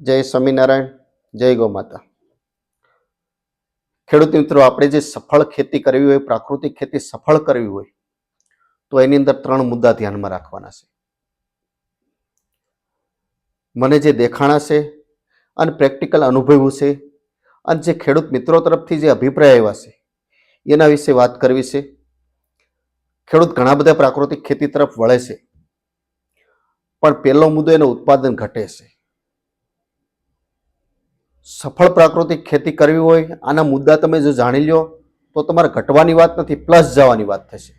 જય સ્વામિનારાયણ, જય ગૌમાતા ખેડૂત મિત્રો, આપણે જે સફળ ખેતી કરવી હોય, પ્રાકૃતિક ખેતી સફળ કરવી હોય, તો એની અંદર ત્રણ મુદ્દા ધ્યાનમાં રાખવાના છે. મને જે દેખાણા છે અને પ્રેક્ટિકલ અનુભવ્યું છે અને જે ખેડૂત મિત્રો તરફથી જે અભિપ્રાય આવ્યા છે, એના વિશે વાત કરવી છે. ખેડૂત ઘણા બધા પ્રાકૃતિક ખેતી તરફ વળે છે, પણ પહેલો મુદ્દો એનું ઉત્પાદન ઘટે છે. સફળ પ્રાકૃતિક ખેતી કરવી હોય, આના મુદ્દા તમે જો જાણી લો તો તમારે ઘટવાની વાત નથી પ્લસ જવાની વાત થશે.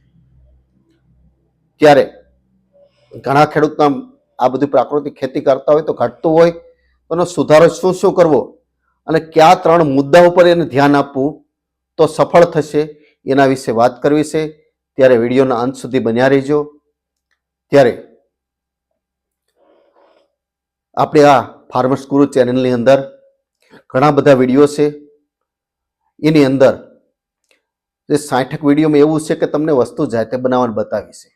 ત્યારે ઘણા ખેડૂતના આ બધી પ્રાકૃતિક ખેતી કરતા હોય તો ઘટતું હોય, તો એનો સુધારો શું શું કરવો? અને કયા ત્રણ મુદ્દા ઉપર એને ધ્યાન આપવું, તો સફળ થશે, એના વિશે વાત કરવી છે. ત્યારે વિડીયોના અંત સુધી બન્યા રહેજો. ત્યારે આપણે આ ફાર્મર્સ ગુરુ ચેનલની અંદર ઘણા બધા વીડિયો છે. એની અંદર જે સાઠક વિડીયોમાં એવું છે કે તમને વસ્તુ જાતે બનાવવાનું બતાવી છે.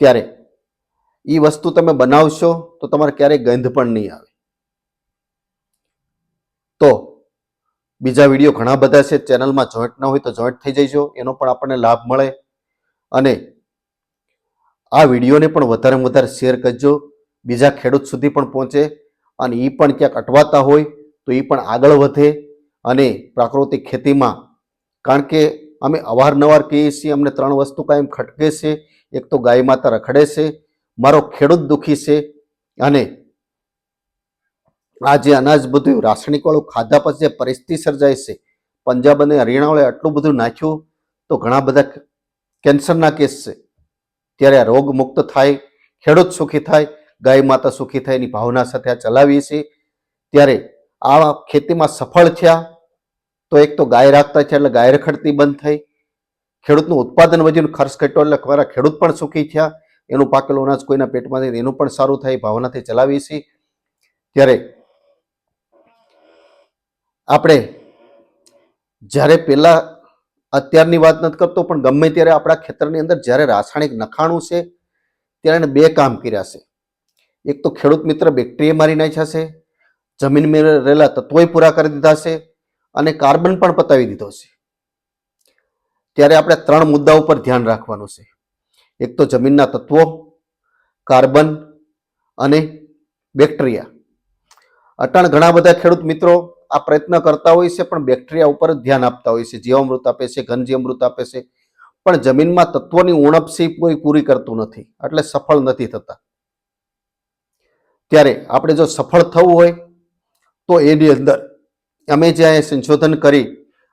ત્યારે એ વસ્તુ તમે બનાવશો તો તમારે ક્યારેય ગંધ પણ નહીં આવે. તો બીજા વીડિયો ઘણા બધા છે. ચેનલમાં જોઈન્ટ ન હોય તો જોઈન્ટ થઈ જઈજો એનો પણ આપણને લાભ મળે. અને આ વિડીયોને પણ વધારે વધારે શેર કરજો. બીજા ખેડૂત સુધી પણ પહોંચે. અને એ પણ ક્યાંક અટવાતા હોય તો એ પણ આગળ વધે અને પ્રાકૃતિક ખેતીમાં કારણ કે અમે અવારનવાર કહીએ છીએ, અમને ત્રણ વસ્તુ કાયમ ખટકે છે, એક તો ગાય માતા રખડે છે, મારો ખેડૂત દુઃખી છે અને આ જે અનાજ બધું રાસાયણિકવાળું ખાધા પછી જે પરિસ્થિતિ સર્જાય છે, પંજાબ અને હરિયાણા આટલું બધું નાખ્યું તો ઘણા બધા કેન્સરના કેસ છે. ત્યારે આ રોગ મુક્ત થાય, ખેડૂત સુખી થાય ગાય માતા સુખી થાય એની ભાવના સાથે આ ચલાવીએ છીએ. ત્યારે આ ખેતીમાં સફળ થયા તો એક તો ગાય રાખતા છે એટલે ગાય રખડતી બંધ થઈ. ખેડૂતનું ઉત્પાદન વધ્યું, ખર્ચ ઘટ્યો એટલે મારા ખેડૂત પણ સુખી થયા. એનું પાકેલું અનાજ કોઈના પેટમાં જાય એનું પણ સારું થાય ભાવનાથી ચલાવીએ છીએ. ત્યારે આપણે જ્યારે પહેલા અત્યારની વાત નથી કરતો, પણ ગમે ત્યારે આપણા ખેતરની અંદર જ્યારે રાસાયણિક નખાણું છે, ત્યારે એને બે કામ કર્યા છે. એક તો ખેડૂત મિત્ર બેક્ટેરિયા મારી નાખ્યા છે જમીનમાં રહેલા તત્વોય પૂરા કરી દીધા છે અને કાર્બન પણ પતાવી દીધો છે. ત્યારે આપણે ત્રણ મુદ્દા ઉપર ધ્યાન રાખવાનું છે. એક તો જમીનના તત્વો, કાર્બન અને બેક્ટેરિયા. અટાણ ઘણા બધા ખેડૂત મિત્રો આ પ્રયત્ન કરતા હોય છે, પણ બેક્ટેરિયા ઉપર જ ધ્યાન આપતા હોય છે. જીવામૃત આપે છે ઘનજીવમૃત આપે છે. પણ જમીનમાં તત્વોની ઉણપ કોઈ પૂરી કરતું નથી, એટલે સફળ નથી થતા. ત્યારે આપણે જો સફળ થવું હોય, તો એની અંદર અમે જે અહીંયા સંશોધન કરી,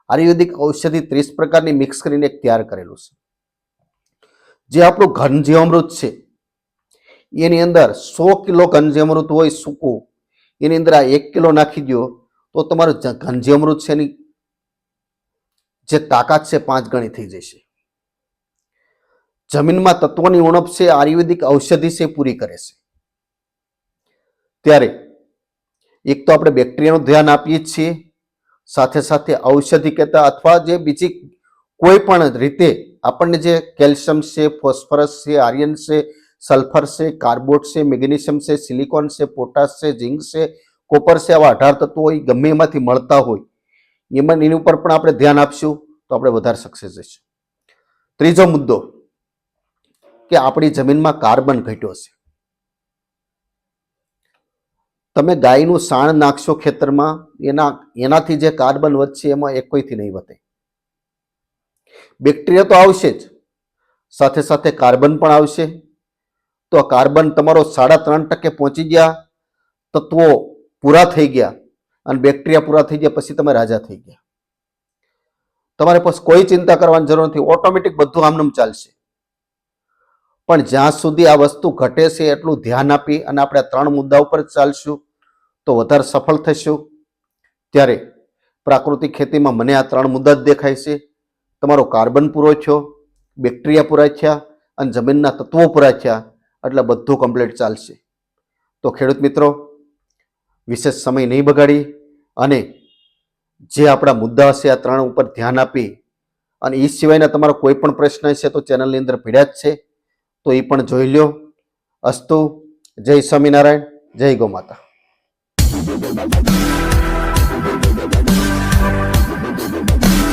આયુર્વેદિક ઔષધિ ત્રીસ પ્રકારની મિક્સ કરીને તૈયાર કરેલું છે. જે આપણું ઘનજીવામૃત છે, એની અંદર સો કિલો ઘનજીવામૃત હોય સૂકું, એની અંદર આ એક કિલો નાખી દો તો તમારું ઘનજીવામૃત ઘન છે એની જે તાકાત છે પાંચ ગણી થઈ જશે. જમીનમાં તત્વોની ઉણપ છે, આયુર્વેદિક ઔષધિ છે પૂરી કરે છે. ત્યારે એક તો આપણે બેક્ટેરિયાનું ધ્યાન આપીએ જ છીએ, સાથે સાથે ઔષધિ કહેતા અથવા જે બીજી કોઈ પણ રીતે આપણને જે કેલ્શિયમ છે, ફોસ્ફરસ છે, આર્યન છે, સલ્ફર છે, કાર્બોટ છે, મેગ્નેશિયમ છે, સિલિકોન છે, પોટાશ છે, ઝીંક છે, કોપર છે, આવા અઢાર તત્વો હોય ગમે એમાંથી મળતા હોય, એમાં એની ઉપર પણ આપણે ધ્યાન આપશું તો આપણે વધારે સક્સેસ જઈશું. ત્રીજો મુદ્દો કે આપણી જમીનમાં કાર્બન ઘટ્યો છે. તમે ગાયનું સાણ નાખશો ખેતરમાં, એના, એનાથી જે કાર્બન વધશે એમાં એક કોઈથી નહીં વધે. બેક્ટેરિયા તો આવશે જ. સાથે સાથે કાર્બન પણ આવશે. તો આ કાર્બન તમારો સાડા ત્રણ ટકે પહોંચી ગયા, તત્વો પૂરા થઈ ગયા અને બેક્ટેરિયા પૂરા થઈ ગયા, પછી તમે રાજા થઈ ગયા. તમારે પછી કોઈ ચિંતા કરવાની જરૂર નથી. ઓટોમેટિક બધું આમનામ ચાલશે. પણ જ્યાં સુધી આ વસ્તુ ઘટે છે એટલું ધ્યાન આપી અને આપણે ત્રણ મુદ્દા ઉપર ચાલશું. તો વધારે સફળ થશું. ત્યારે પ્રાકૃતિક ખેતીમાં મને આ ત્રણ મુદ્દા જ દેખાય છે. તમારો કાર્બન પૂરો થયો, બેક્ટેરિયા પૂરા થયા અને જમીનના તત્વો પૂરા થયા, એટલે બધું કમ્પ્લીટ ચાલશે. તો ખેડૂત મિત્રો, વિશેષ સમય નહીં બગાડી અને જે આપણા મુદ્દા હશે આ ત્રણ ઉપર ધ્યાન આપી અને એ સિવાયના તમારો કોઈ પણ પ્રશ્ન હશે તો ચેનલની અંદર પીડ્યા જ છે. તો એ પણ જોઈ લ્યો. અસ્તુ, જય સ્વામિનારાયણ, જય Thank you.